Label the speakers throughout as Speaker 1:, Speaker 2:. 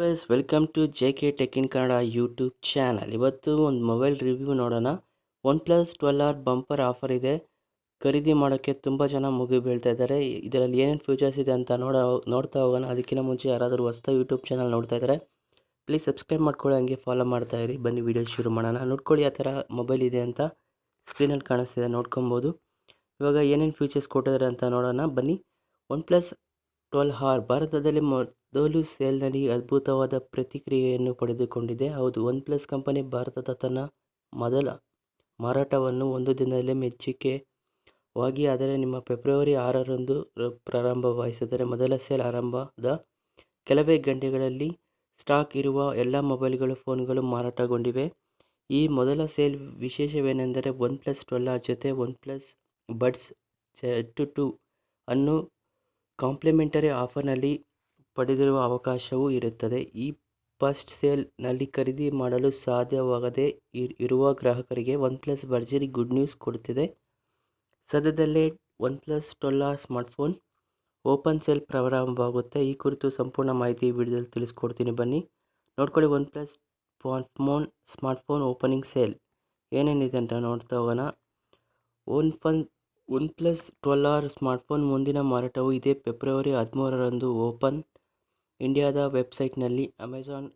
Speaker 1: Wise welcome to J K tech in Kannada YouTube channel ಇವತ್ತು ಒಂದು mobile review ನೋಡೋಣ. OnePlus twelve R bumper offer ಇದೆ. ಖರೀದಿ ಮಾಡೋಕ್ಕೆ ತುಂಬ ಜನ ಮುಗಿ ಬೀಳ್ತಾ ಇದ್ದಾರೆ. ಇದರಲ್ಲಿ ಏನೇನು ಫ್ಯೂಚರ್ಸ್ ಇದೆ ಅಂತ ನೋಡ, ನೋಡ್ತಾ ಹೋಗೋಣ. ಅದಕ್ಕಿಂತ ಮುಂಚೆ ಯಾರಾದರೂ ಹೊಸ ಯೂಟ್ಯೂಬ್ ಚಾನಲ್ ನೋಡ್ತಾ ಇದ್ದಾರೆ ಪ್ಲೀಸ್ ಸಬ್ಸ್ಕ್ರೈಬ್ ಮಾಡ್ಕೊಳ್ಳಿ, ಹಂಗೆ ಫಾಲೋ ಮಾಡ್ತಾ ಇರಿ. ಬನ್ನಿ ವಿಡಿಯೋ ಶುರು ಮಾಡೋಣ. ನೋಡ್ಕೊಳ್ಳಿ ಆ ಥರ ಮೊಬೈಲ್ ಇದೆ ಅಂತ ಸ್ಕ್ರೀನಲ್ಲಿ ಕಾಣಿಸ್ತಿದೆ. ನೋಡ್ಕೊಬೋದು. ಇವಾಗ ಏನೇನು ಫ್ಯೂಚರ್ಸ್ ಕೊಟ್ಟಿದ್ದಾರೆ ಅಂತ ನೋಡೋಣ. ಬನ್ನಿ. ಒನ್ ಪ್ಲಸ್ ಟ್ವೆಲ್ ಹಾರ್ ಭಾರತದಲ್ಲಿ ಮೊದಲು ಸೇಲ್ನಲ್ಲಿ ಅದ್ಭುತವಾದ ಪ್ರತಿಕ್ರಿಯೆಯನ್ನು ಪಡೆದುಕೊಂಡಿದೆ. ಹೌದು ಒನ್ ಪ್ಲಸ್ ಕಂಪನಿ ಭಾರತದ ತನ್ನ ಮೊದಲ ಮಾರಾಟವನ್ನು ಒಂದು ದಿನದಲ್ಲೇ ಮೆಚ್ಚುಗೆವಾಗಿ ಆದರೆ ನಿಮ್ಮ ಫೆಬ್ರವರಿ ಆರರಂದು ಪ್ರಾರಂಭವಾಯಿಸಿದರೆ ಮೊದಲ ಸೇಲ್ ಆರಂಭದ ಕೆಲವೇ ಗಂಟೆಗಳಲ್ಲಿ ಸ್ಟಾಕ್ ಇರುವ ಎಲ್ಲ ಮೊಬೈಲ್ಗಳು, ಫೋನ್ಗಳು ಮಾರಾಟಗೊಂಡಿವೆ. ಈ ಮೊದಲ ಸೇಲ್ ವಿಶೇಷವೇನೆಂದರೆ ಒನ್ ಪ್ಲಸ್ ಟ್ವೆಲ್ ಜೊತೆ OnePlus buds two two ಅನ್ನು ಕಾಂಪ್ಲಿಮೆಂಟರಿ ಆಫರ್ನಲ್ಲಿ ಪಡೆದಿರುವ ಅವಕಾಶವೂ ಇರುತ್ತದೆ. ಈ ಫಸ್ಟ್ ಸೇಲ್ನಲ್ಲಿ ಖರೀದಿ ಮಾಡಲು ಸಾಧ್ಯವಾಗದೇ ಇರುವ ಗ್ರಾಹಕರಿಗೆ ಒನ್ ಪ್ಲಸ್ ಭರ್ಜರಿ ಗುಡ್ ನ್ಯೂಸ್ ಕೊಡುತ್ತಿದೆ. ಸದ್ಯದಲ್ಲೇ OnePlus twelve smartphone open sale ಪ್ರಾರಂಭವಾಗುತ್ತೆ. ಈ ಕುರಿತು ಸಂಪೂರ್ಣ ಮಾಹಿತಿ ವಿಡಿಯೋದಲ್ಲಿ ತಿಳಿಸ್ಕೊಡ್ತೀನಿ. ಬನ್ನಿ, ನೋಡ್ಕೊಳ್ಳಿ OnePlus smartphone smartphone opening sale ಏನೇನಿದೆ ಅಂತ ನೋಡ್ತಾ ಹೋಗೋಣ. OnePlus OnePlus twelve R smartphone ಮುಂದಿನ ಮಾರಾಟವು ಇದೇ ಫೆಬ್ರವರಿ ಹದಿಮೂರರಂದು ಓಪನ್ ಇಂಡಿಯಾದ ವೆಬ್ಸೈಟ್ನಲ್ಲಿ ಅಮೆಜಾನ್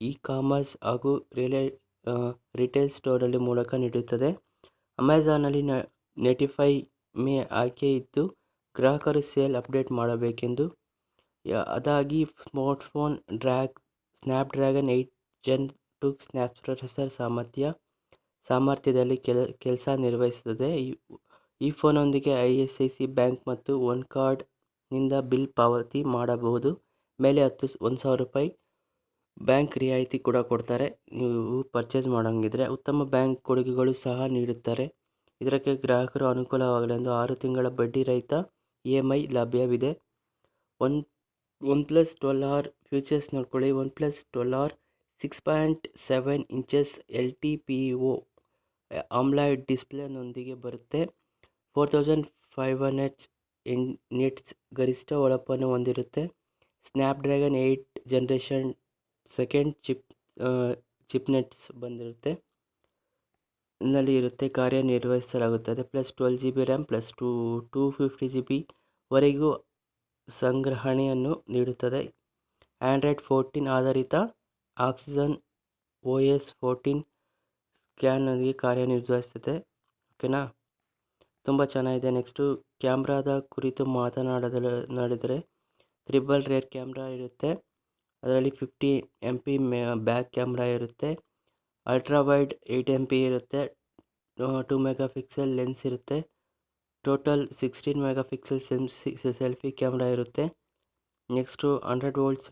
Speaker 1: ಇ ಕಾಮರ್ಸ್ ಹಾಗೂ ರಿಲೇ ರಿಟೇಲ್ ಸ್ಟೋರಲ್ಲಿ ಮೂಲಕ ನೀಡುತ್ತದೆ. ಅಮೆಜಾನಲ್ಲಿ ನೆಟಿಫೈ ಮೇ ಆಯ್ಕೆ ಇದ್ದು, ಗ್ರಾಹಕರು ಸೇಲ್ ಅಪ್ಡೇಟ್ ಮಾಡಬೇಕೆಂದು ಅದಾಗಿ smartphone drag, Snapdragon eight gen two snap processor ಸಾಮರ್ಥ್ಯ, ಸಾಮರ್ಥ್ಯದಲ್ಲಿ ಕೆಲ, ಕೆಲಸ ನಿರ್ವಹಿಸುತ್ತದೆ. ಈ ಫೋನೊಂದಿಗೆ I S I C bank ಮತ್ತು ಒನ್ ಕಾರ್ಡ್ನಿಂದ ಬಿಲ್ ಪಾವತಿ ಮಾಡಬಹುದು. ಮೇಲೆ ಹತ್ತು ಒಂದು ಸಾವಿರ ರೂಪಾಯಿ ಬ್ಯಾಂಕ್ ರಿಯಾಯಿತಿ ಕೂಡ ಕೊಡ್ತಾರೆ. ನೀವು ಪರ್ಚೇಸ್ ಮಾಡೋಂಗಿದ್ರೆ ಉತ್ತಮ ಬ್ಯಾಂಕ್ ಕೊಡುಗೆಗಳು ಸಹ ನೀಡುತ್ತಾರೆ. ಇದಕ್ಕೆ ಗ್ರಾಹಕರು ಅನುಕೂಲವಾಗಲೆಂದು ಆರು ತಿಂಗಳ ಬಡ್ಡಿ ರಹಿತ ಇ ಎಂ ಐ ಲಭ್ಯವಿದೆ. One OnePlus twelve R futures ನೋಡ್ಕೊಳ್ಳಿ. OnePlus twelve R six point seven inches L T P O AMOLED ಡಿಸ್ಪ್ಲೇನೊಂದಿಗೆ ಬರುತ್ತೆ. Four thousand five hundred in nits ಗರಿಷ್ಠ ಹೊಳಪನ್ನು ಹೊಂದಿರುತ್ತೆ. Snapdragon eight generation second chip ಚಿಪ್ನೆಟ್ಸ್ ಬಂದಿರುತ್ತೆ. ನಲ್ಲಿ ಇರುತ್ತೆ, ಕಾರ್ಯನಿರ್ವಹಿಸಲಾಗುತ್ತದೆ. Plus twelve G B RAM plus two two fifty G B ವರೆಗೂ ಸಂಗ್ರಹಣೆಯನ್ನು ನೀಡುತ್ತದೆ. ಆ್ಯಂಡ್ರಾಯ್ಡ್ ಫೋರ್ಟೀನ್ ಆಧಾರಿತ ಆಕ್ಸಿಜನ್ ಓ ಎಸ್ ಫೋರ್ಟೀನ್ ಸ್ಕ್ಯಾನ್ನೊಂದಿಗೆ ಕಾರ್ಯನಿರ್ವಹಿಸುತ್ತದೆ. ಓಕೆನಾ ತುಂಬ ಚೆನ್ನಾಗಿದೆ. ನೆಕ್ಸ್ಟು ಕ್ಯಾಮ್ರಾದ ಕುರಿತು ಮಾತನಾಡದಲು, ನಾಡಿದರೆ ತ್ರಿಬಲ್ ರೇರ್ ಕ್ಯಾಮ್ರಾ ಇರುತ್ತೆ. ಅದರಲ್ಲಿ ಫಿಫ್ಟಿ ಎಂ ಪಿ ಮೇ, ಬ್ಯಾಕ್ ಕ್ಯಾಮ್ರಾ ಇರುತ್ತೆ. Ultra wide eight M P ಇರುತ್ತೆ. ಟೂ ಮೆಗಾ ಪಿಕ್ಸೆಲ್ ಲೆನ್ಸ್ ಇರುತ್ತೆ. Total sixteen megapixel selfie camera ಇರುತ್ತೆ. Next hundred volts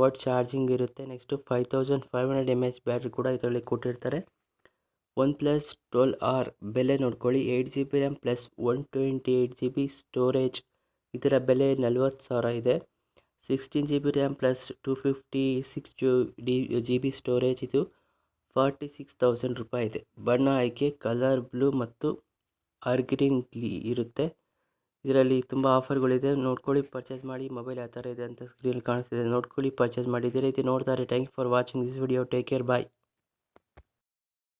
Speaker 1: word charging ಇರುತ್ತೆ. Next five thousand five hundred M H battery ಕೂಡ ಇದರಲ್ಲಿ ಕೊಟ್ಟಿರ್ತಾರೆ. OnePlus twelve R ಬೆಲೆ ನೋಡ್ಕೊಳ್ಳಿ. Eight G B RAM plus one twenty eight G B storage. ಇದರ ಬೆಲೆ ನಲ್ವತ್ತು ಸಾವಿರ ಇದೆ. Sixteen G B RAM plus two fifty six ಜು ಡಿ, ಜಿ ಬಿ ಸ್ಟೋರೇಜ್ ಇದು ಫಾರ್ಟಿ ಸಿಕ್ಸ್ ತೌಸಂಡ್ ರೂಪಾಯಿ ಇದೆ. ಬಣ್ಣ ಆಯ್ಕೆ, ಕಲರ್ ಬ್ಲೂ ಮತ್ತು ಆರ್ಗ್ರೀನ್ ಇರುತ್ತೆ. ಇದರಲ್ಲಿ ತುಂಬ ಆಫರ್ಗಳಿದೆ. ನೋಡ್ಕೊಳ್ಳಿ, ಪರ್ಚೇಸ್ ಮಾಡಿ. ಮೊಬೈಲ್ ಯಾವ ಥರ ಇದೆ ಅಂತ ಸ್ಕ್ರೀನ್ ಕಾಣಿಸ್ತಿದೆ. ನೋಡ್ಕೊಳ್ಳಿ, ಪರ್ಚೇಸ್ ಮಾಡಿ ಇದೇ ರೀತಿ ನೋಡ್ತಾರೆ. Thank you for watching this video. Take care. Bye.